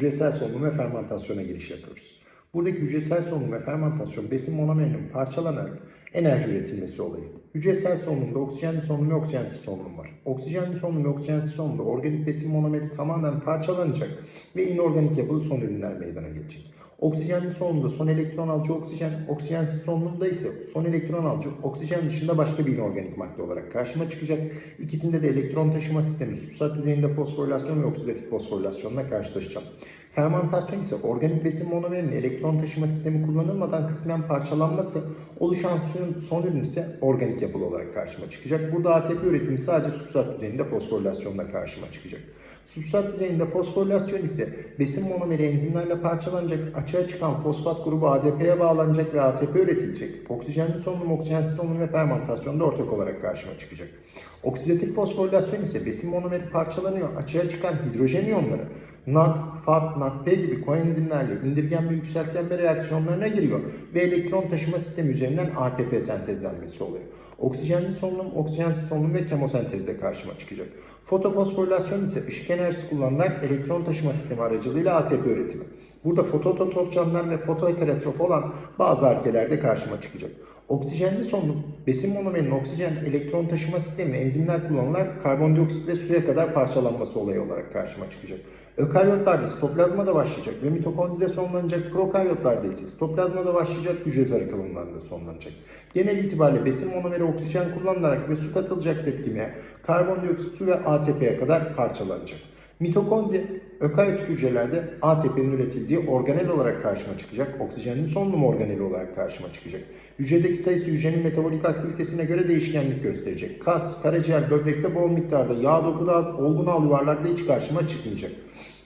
hücresel solunum ve fermentasyona giriş yapıyoruz. Buradaki hücresel solunum ve fermentasyon besin monomerinin parçalanarak enerji üretilmesi olayı. Hücresel solunumda oksijenli solunum oksijensiz solunum var. Oksijenli solunum oksijensiz solunumda organik besin monomeri tamamen parçalanacak ve inorganik yapılı son ürünler meydana gelecek. Oksijenli solunumda son elektron alıcı oksijen, oksijensiz solunumda ise son elektron alıcı oksijen dışında başka bir inorganik madde olarak karşıma çıkacak. İkisinde de elektron taşıma sistemi substrat düzeyinde fosforilasyon ve oksidatif fosforilasyonla karşılaşacağım. Fermentasyon ise organik besin monomerinin elektron taşıma sistemi kullanılmadan kısmen parçalanması, oluşan suyun son ürünü ise organik yapılı olarak karşıma çıkacak. Burada ATP üretimi sadece substrat düzeyinde fosforilasyonla karşıma çıkacak. Substrat düzeyinde fosforilasyon ise besin monomeri enzimlerle parçalanacak, açığa çıkan fosfat grubu ADP'ye bağlanacak ve ATP üretilecek. Oksijenli solunum, oksijensiz solunum ve fermentasyonda ortak olarak karşıma çıkacak. Oksidatif fosforilasyon ise besin monomeri parçalanıyor, açığa çıkan hidrojen iyonları NAD, FAD, NADP gibi koenzimlerle indirgenme yükseltgenme reaksiyonlarına giriyor ve elektron taşıma sistemi üzerinden ATP sentezlenmesi oluyor. Oksijenli solunum, oksijensiz solunum ve kemosentezde karşıma çıkacak. Fotofosforilasyon ise ışık enerjisi kullanılarak elektron taşıma sistemi aracılığıyla ATP üretimi. Burada fotoautotrof canlılar ve fotoheterotrof olan bazı arkelerde karşıma çıkacak. Oksijenli solunum, besin monomerinin oksijen elektron taşıma sistemi enzimler kullanılarak karbondioksit ve suya kadar parçalanması olayı olarak karşıma çıkacak. Ökaryotlarda sitoplazmada başlayacak ve mitokondride sonlanacak. Prokaryotlarda ise sitoplazmada başlayacak hücre zarı kılımlarında sonlanacak. Genel itibariyle besin monomeri oksijen kullanılarak ve su katılacak tepkimeye karbondioksit, su ve ATP'ye kadar parçalanacak. Mitokondri ökaryotik hücrelerde ATP'nin üretildiği organel olarak karşıma çıkacak. Oksijenli solunum organeli olarak karşıma çıkacak. Hücredeki sayısı hücrenin metabolik aktivitesine göre değişkenlik gösterecek. Kas, karaciğer, böbrekte bol miktarda yağ dokuda az, olgun al yuvarlarda hiç karşıma çıkmayacak.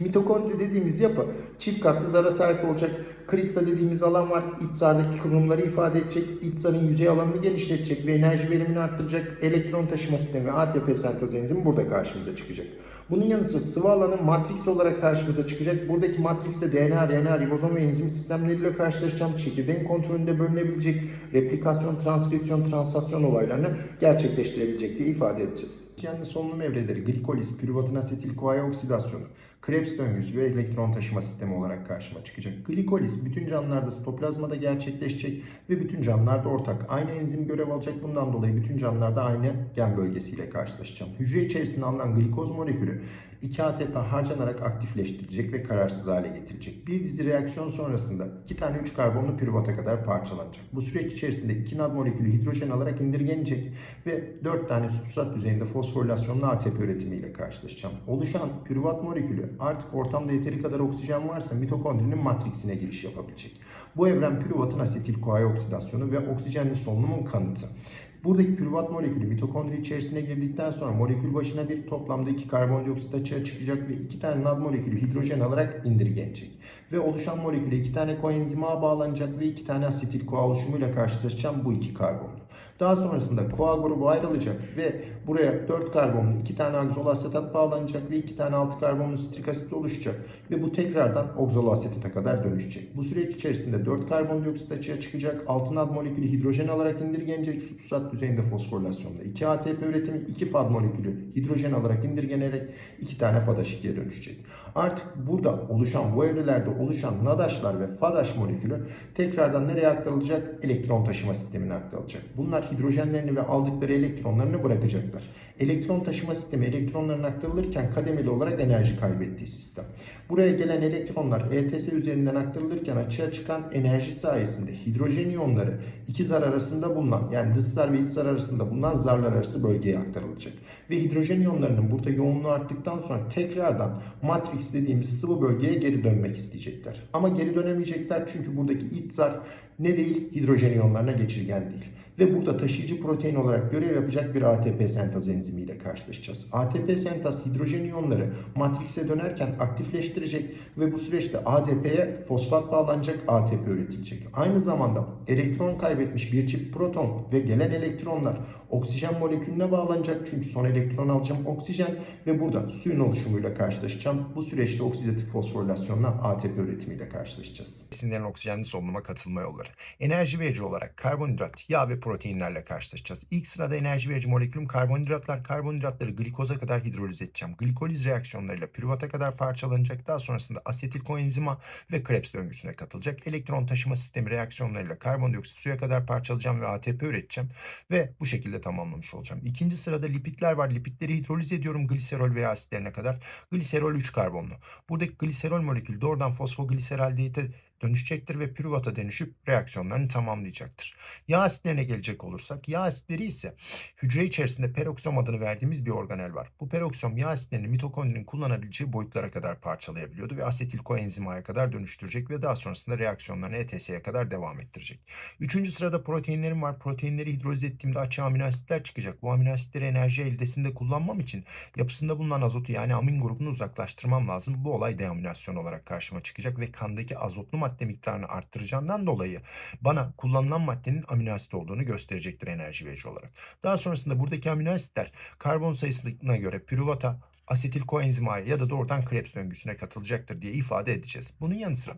Mitokondri dediğimiz yapı çift katlı zara sahip olacak. Krista dediğimiz alan var. İç zardaki kıvrımları ifade edecek. İç zarın yüzey alanını genişletecek ve enerji verimini arttıracak. Elektron taşıma sistemi ATP sentez enzimi burada karşımıza çıkacak. Bunun yanı sıra sıvı alanı matrix olarak karşımıza çıkacak. Buradaki matrixte DNA, RNA, ribozom ve enzim sistemleriyle karşılaşacağım. Çekirdeğin kontrolünde bölünebilecek replikasyon, transkripsiyon, translasyon olaylarını gerçekleştirebilecek diye ifade edeceğiz. Oksijenli solunum evreleri glikoliz, pürüvatin asetil CoA oksidasyonu, Krebs döngüsü ve elektron taşıma sistemi olarak karşıma çıkacak. Glikoliz bütün canlılarda sitoplazmada gerçekleşecek ve bütün canlılarda ortak. Aynı enzim görev alacak. Bundan dolayı bütün canlılarda aynı gen bölgesiyle karşılaşacağım. Hücre içerisinde alınan glikoz molekülü 2 ATP harcanarak aktifleştirecek ve kararsız hale getirecek. Bir dizi reaksiyon sonrasında 2 tane 3 karbonlu pürüvata kadar parçalanacak. Bu süreç içerisinde 2 NAD molekülü hidrojen alarak indirgenecek ve 4 tane substrat düzeyinde fosforilasyonlu ATP üretimiyle karşılaşacağım. Oluşan pürüvat molekülü artık ortamda yeteri kadar oksijen varsa mitokondrinin matriksine giriş yapabilecek. Bu evren pürüvatın asetil CoA oksidasyonu ve oksijenli solunumun kanıtı. Buradaki pürüvat molekülü mitokondri içerisine girdikten sonra molekül başına bir toplamda iki karbondioksit açığa çıkacak ve iki tane NAD molekülü hidrojen alarak indirgenecek. Ve oluşan moleküle iki tane koenzim A bağlanacak ve iki tane asetil CoA oluşumuyla karşılaşacağım bu iki karbonlu. Daha sonrasında CoA grubu ayrılacak ve buraya 4 karbonlu 2 tane oksaloasetat bağlanacak ve 2 tane 6 karbonlu sitrik asit oluşacak. Ve bu tekrardan oksaloasetata kadar dönüşecek. Bu süreç içerisinde 4 karbondioksit açığa çıkacak. 6 NAD molekülü hidrojen alarak indirgenecek substrat düzeyinde fosforilasyonda. 2 ATP üretimi 2 FAD molekülü hidrojen alarak indirgenerek 2 tane FADH2'ye dönüşecek. Artık burada oluşan bu evrelerde oluşan NADH'lar ve FADH molekülü tekrardan nereye aktarılacak? Elektron taşıma sistemine aktarılacak. Bunlar hidrojenlerini ve aldıkları elektronlarını bırakacaklar. Elektron taşıma sistemi elektronların aktarılırken kademeli olarak enerji kaybettiği sistem. Buraya gelen elektronlar ETS üzerinden aktarılırken açığa çıkan enerji sayesinde hidrojen iyonları iki zar arasında bulunan yani dış zar ve iç zar arasında bulunan zarlar arası bölgeye aktarılacak. Ve hidrojen iyonlarının burada yoğunluğu arttıktan sonra tekrardan matrix dediğimiz sıvı bölgeye geri dönmek isteyecekler. Ama geri dönemeyecekler çünkü buradaki iç zar ne değil hidrojen iyonlarına geçirgen değil. Ve burada taşıyıcı protein olarak görev yapacak bir ATP sentaz enzimiyle karşılaşacağız. ATP sentaz hidrojen iyonları matrikse dönerken aktifleştirecek ve bu süreçte ADP'ye fosfat bağlanacak ATP üretilecek. Aynı zamanda elektron kaybetmiş bir çift proton ve gelen elektronlar oksijen molekülüne bağlanacak çünkü son elektron alacağım oksijen ve burada suyun oluşumuyla karşılaşacağım. Bu süreçte oksidatif fosforilasyonla ATP üretimiyle karşılaşacağız. Besinlerin oksijenli solunuma katılma yolları. Enerji verici olarak karbonhidrat, yağ ve protein proteinlerle karşılaşacağız. İlk sırada enerji verici molekülüm karbonhidratlar. Karbonhidratları glikoza kadar hidroliz edeceğim. Glikoliz reaksiyonlarıyla pürüvata kadar parçalanacak. Daha sonrasında asetil koenzima ve Krebs döngüsüne katılacak. Elektron taşıma sistemi reaksiyonlarıyla karbondioksit suya kadar parçalayacağım ve ATP üreteceğim. Ve bu şekilde tamamlamış olacağım. İkinci sırada lipidler var. Lipidleri hidroliz ediyorum gliserol veya asitlerine kadar. Gliserol 3 karbonlu. Buradaki gliserol molekülü doğrudan fosfogliserdehite dönüşecektir ve pürüvata dönüşüp reaksiyonlarını tamamlayacaktır. Yağ asitlerine gelecek olursak, yağ asitleri ise hücre içerisinde peroksom adını verdiğimiz bir organel var. Bu peroksom yağ asitlerini mitokondrinin kullanabileceği boyutlara kadar parçalayabiliyordu ve asetil koenzimaya kadar dönüştürecek ve daha sonrasında reaksiyonlarını ETS'ye kadar devam ettirecek. Üçüncü sırada proteinlerim var. Proteinleri hidroliz ettiğimde açığa amino asitler çıkacak. Bu amino asitleri enerji eldesinde kullanmam için yapısında bulunan azotu yani amin grubunu uzaklaştırmam lazım. Bu olay deaminasyon olarak karşıma çıkacak ve kandaki azotlu madde miktarını arttıracağından dolayı bana kullanılan maddenin amino asit olduğunu gösterecektir enerji verici olarak. Daha sonrasında buradaki amino asitler karbon sayısına göre pürüvata, asetil koenzimaya ya da doğrudan Krebs döngüsüne katılacaktır diye ifade edeceğiz. Bunun yanı sıra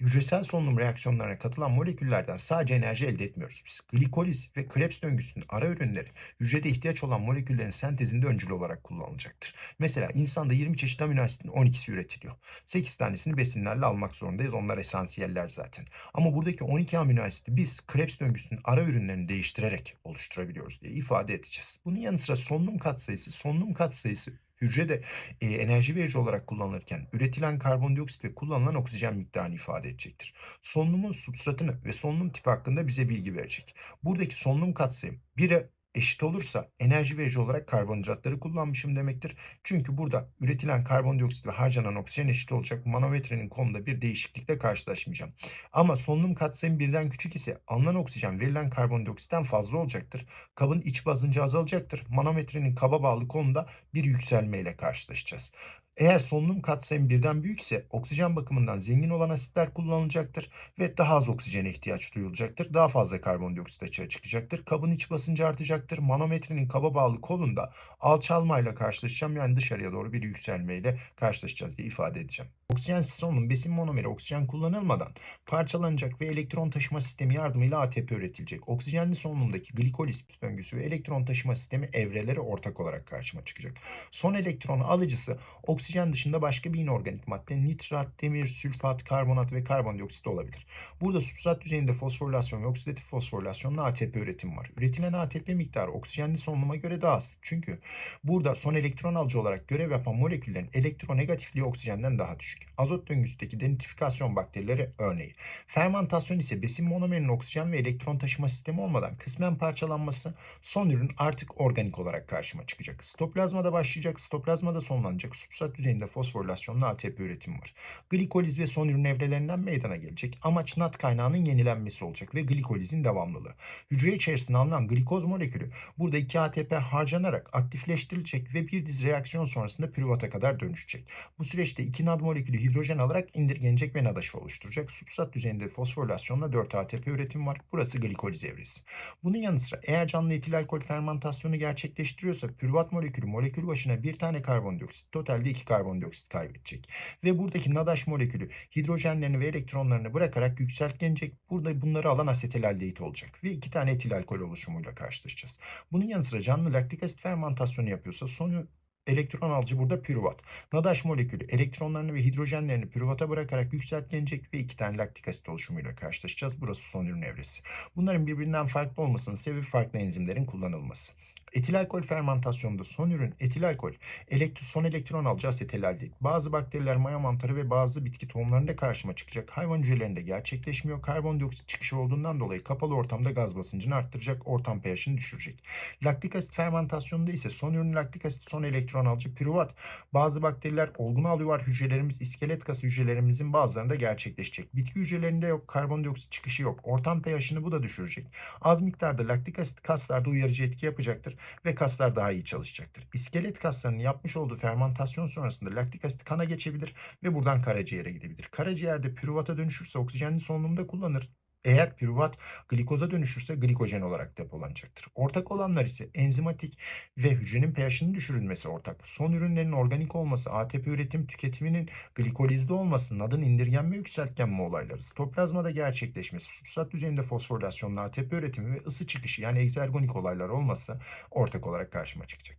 hücresel solunum reaksiyonlarına katılan moleküllerden sadece enerji elde etmiyoruz biz. Glikoliz ve Krebs döngüsünün ara ürünleri hücrede ihtiyaç olan moleküllerin sentezinde öncül olarak kullanılacaktır. Mesela insanda 20 çeşit amino asitin 12'si üretiliyor. 8 tanesini besinlerle almak zorundayız. Onlar esansiyeller zaten. Ama buradaki 12 amino asiti biz Krebs döngüsünün ara ürünlerini değiştirerek oluşturabiliyoruz diye ifade edeceğiz. Bunun yanı sıra solunum katsayısı, solunum katsayısı hücrede e, enerji verici olarak kullanılırken üretilen karbondioksit ve kullanılan oksijen miktarını ifade edecektir. Solunumun substratını ve solunum tipi hakkında bize bilgi verecek. Buradaki solunum katsayım 1'e eşit olursa enerji verici olarak karbonhidratları kullanmışım demektir. Çünkü burada üretilen karbondioksit ve harcanan oksijen eşit olacak. Manometrenin konuda bir değişiklikle karşılaşmayacağım. Ama solunum katsayım birden küçük ise alınan oksijen verilen karbondioksitten fazla olacaktır. Kabın iç basıncı azalacaktır. Manometrenin kaba bağlı konuda bir yükselmeyle karşılaşacağız. Eğer solunum katsayım birden büyükse oksijen bakımından zengin olan asitler kullanılacaktır ve daha az oksijene ihtiyaç duyulacaktır. Daha fazla karbondioksit açığa çıkacaktır. Kabın iç basıncı artacaktır. Manometrenin kaba bağlı kolunda alçalmayla karşılaşacağım yani dışarıya doğru bir yükselmeyle karşılaşacağız diye ifade edeceğim. Oksijensiz solunum besin monomeri oksijen kullanılmadan parçalanacak ve elektron taşıma sistemi yardımıyla ATP üretilecek. Oksijenli solunumdaki glikoliz döngüsü ve elektron taşıma sistemi evreleri ortak olarak karşıma çıkacak. Son elektron alıcısı oksijen dışında başka bir inorganik madde nitrat, demir, sülfat, karbonat ve karbondioksit olabilir. Burada substrat düzeyinde fosforilasyon ve oksidatif fosforilasyonla ATP üretimi var. Üretilen ATP miktarı oksijenli solunuma göre daha az. Çünkü burada son elektron alıcı olarak görev yapan moleküllerin elektronegatifliği oksijenden daha düşük. Azot döngüsündeki denitrifikasyon bakterileri örneği. Fermentasyon ise besin monomerinin oksijen ve elektron taşıma sistemi olmadan kısmen parçalanması son ürün artık organik olarak karşıma çıkacak. Stoplazmada başlayacak, stoplazmada sonlanacak. Substrat düzeyinde fosforilasyonlu ATP üretimi var. Glikoliz ve son ürün evrelerinden meydana gelecek. Amaç NAT kaynağının yenilenmesi olacak ve glikolizin devamlılığı. Hücre içerisinde alınan glikoz molekülü burada 2 ATP harcanarak aktifleştirilecek ve bir dizi reaksiyon sonrasında pürüvata kadar dönüşecek. Bu süreçte 2 NAD molekülü hidrojen alarak indirgenecek ve nadaşı oluşturacak. Substrat düzeyinde fosforilasyonla 4 ATP üretimi var. Burası glikoliz evresi. Bunun yanı sıra eğer canlı etil alkol fermentasyonu gerçekleştiriyorsa pürüvat molekülü molekül başına bir tane karbondioksit totalde 2 karbondioksit kaybedecek. Ve buradaki nadaş molekülü hidrojenlerini ve elektronlarını bırakarak yükseltgenecek. Burada bunları alan asetildehit olacak ve 2 tane etil alkol oluşumuyla karşılaşacağız. Bunun yanı sıra canlı laktik asit fermentasyonu yapıyorsa sonu elektron alıcı burada pürüvat. Nadaş molekülü elektronlarını ve hidrojenlerini pürüvata bırakarak yükseltgenecek ve iki tane laktik asit oluşumuyla karşılaşacağız. Burası son ürün evresi. Bunların birbirinden farklı olmasının sebebi farklı enzimlerin kullanılması. Etil alkol fermentasyonunda son ürün etil alkol, elektro, son elektron alıcı asetildehit. Bazı bakteriler maya mantarı ve bazı bitki tohumlarında karşıma çıkacak. Hayvan hücrelerinde gerçekleşmiyor. Karbondioksit çıkışı olduğundan dolayı kapalı ortamda gaz basıncını arttıracak, ortam pH'ini düşürecek. Laktik asit fermentasyonunda ise son ürün laktik asit, son elektron alıcı pürüvat. Bazı bakteriler olgun alıyorlar. Hücrelerimiz iskelet kası hücrelerimizin bazılarında gerçekleşecek. Bitki hücrelerinde yok, karbondioksit çıkışı yok. Ortam pH'ini bu da düşürecek. Az miktarda laktik asit kaslarda uyarıcı etki yapacaktır ve kaslar daha iyi çalışacaktır. İskelet kaslarının yapmış olduğu fermentasyon sonrasında laktik asit kana geçebilir ve buradan karaciğere gidebilir. Karaciğerde pürüvata dönüşürse oksijenli solunumda kullanır Eğer pürüvat glikoza dönüşürse glikojen olarak depolanacaktır. Ortak olanlar ise enzimatik ve hücrenin pH'inin düşürülmesi ortak. Son ürünlerin organik olması, ATP üretim tüketiminin glikolizde olması, NAD'ın indirgenme yükseltgenme olayları, sitoplazmada gerçekleşmesi, substrat düzeyinde fosforilasyonla ATP üretimi ve ısı çıkışı yani egzergonik olaylar olması ortak olarak karşıma çıkacak.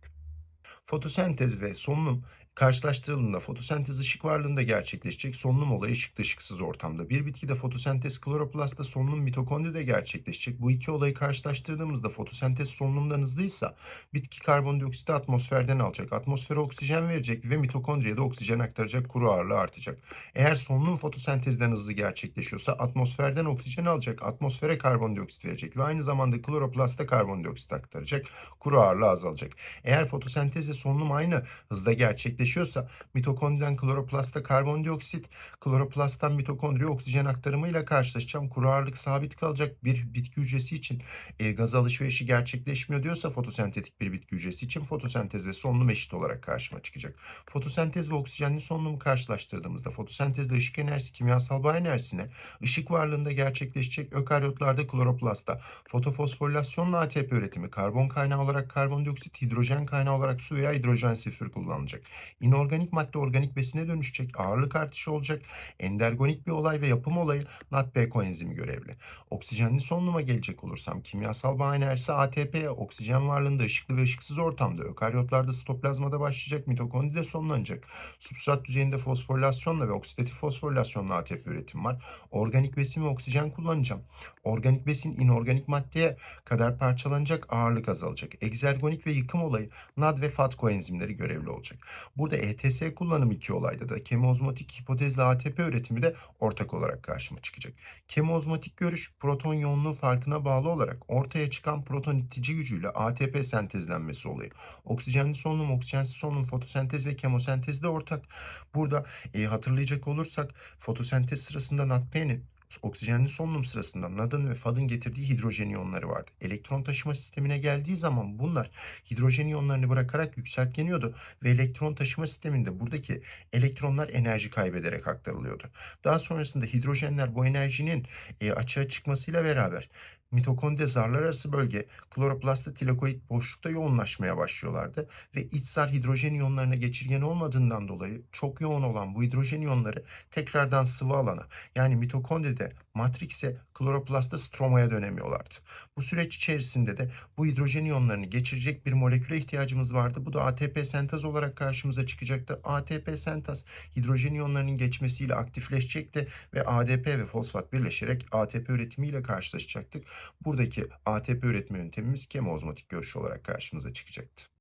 Fotosentez ve solunum karşılaştırıldığında fotosentez ışık varlığında gerçekleşecek. Solunum olayı ışıklı ışıksız ortamda. Bir bitkide fotosentez kloroplastta solunum mitokondride gerçekleşecek. Bu iki olayı karşılaştırdığımızda fotosentez solunumdan hızlıysa bitki karbondioksiti atmosferden alacak. Atmosfere oksijen verecek ve mitokondriye de oksijen aktaracak. Kuru ağırlığı artacak. Eğer solunum fotosentezden hızlı gerçekleşiyorsa atmosferden oksijen alacak. Atmosfere karbondioksit verecek ve aynı zamanda kloroplasta karbondioksit aktaracak. Kuru ağırlığı azalacak. Eğer fotosentezle solunum aynı hızda gerçekleşiyorsa mitokondriden kloroplasta karbondioksit, kloroplastan mitokondriye oksijen aktarımıyla karşılaşacağım. Kuru ağırlık sabit kalacak bir bitki hücresi için e, gaz alışverişi gerçekleşmiyor diyorsa fotosentetik bir bitki hücresi için fotosentez ve solunum eşit olarak karşıma çıkacak. Fotosentez ve oksijenli solunumu karşılaştırdığımızda fotosentezde ışık enerjisi kimyasal bağ enerjisine ışık varlığında gerçekleşecek ökaryotlarda kloroplastta fotofosforilasyonla ATP üretimi karbon kaynağı olarak karbondioksit, hidrojen kaynağı olarak su veya hidrojen sülfür kullanılacak. İnorganik madde organik besine dönüşecek, ağırlık artışı olacak, endergonik bir olay ve yapım olayı NADP koenzimi görevli. Oksijenli solunuma gelecek olursam kimyasal bağ enerjisi ATP'ye oksijen varlığında ışıklı ve ışıksız ortamda ökaryotlarda sitoplazmada başlayacak, mitokondride sonlanacak. Substrat düzeyinde fosforilasyonla ve oksidatif fosforilasyonla ATP üretim var. Organik besin ve oksijen kullanacağım. Organik besin inorganik maddeye kadar parçalanacak, ağırlık azalacak. Egzergonik ve yıkım olayı NAD ve FAT koenzimleri görevli olacak. Burada ETS kullanımı iki olayda da kemozmatik hipotezle ATP üretimi de ortak olarak karşıma çıkacak. Kemozmatik görüş proton yoğunluğu farkına bağlı olarak ortaya çıkan proton itici gücüyle ATP sentezlenmesi olayı. Oksijenli solunum, oksijensiz solunum, fotosentez ve kemosentez de ortak. Burada e, hatırlayacak olursak fotosentez sırasında NADP'nin oksijenli solunum sırasında NAD'ın ve FAD'ın getirdiği hidrojen iyonları vardı. Elektron taşıma sistemine geldiği zaman bunlar hidrojen iyonlarını bırakarak yükseltgeniyordu ve elektron taşıma sisteminde buradaki elektronlar enerji kaybederek aktarılıyordu. Daha sonrasında hidrojenler bu enerjinin e, açığa çıkmasıyla beraber mitokondri zarlar arası bölge kloroplastta tilakoid boşlukta yoğunlaşmaya başlıyorlardı ve iç zar hidrojen iyonlarına geçirgen olmadığından dolayı çok yoğun olan bu hidrojen iyonları tekrardan sıvı alana yani mitokondride matrikse kloroplastta stromaya dönemiyorlardı. Bu süreç içerisinde de bu hidrojen iyonlarını geçirecek bir moleküle ihtiyacımız vardı. Bu da ATP sentez olarak karşımıza çıkacaktı. ATP sentez hidrojen iyonlarının geçmesiyle aktifleşecekti ve ADP ve fosfat birleşerek ATP üretimiyle karşılaşacaktık. Buradaki ATP üretme yöntemimiz kemozmatik görüş olarak karşımıza çıkacaktı.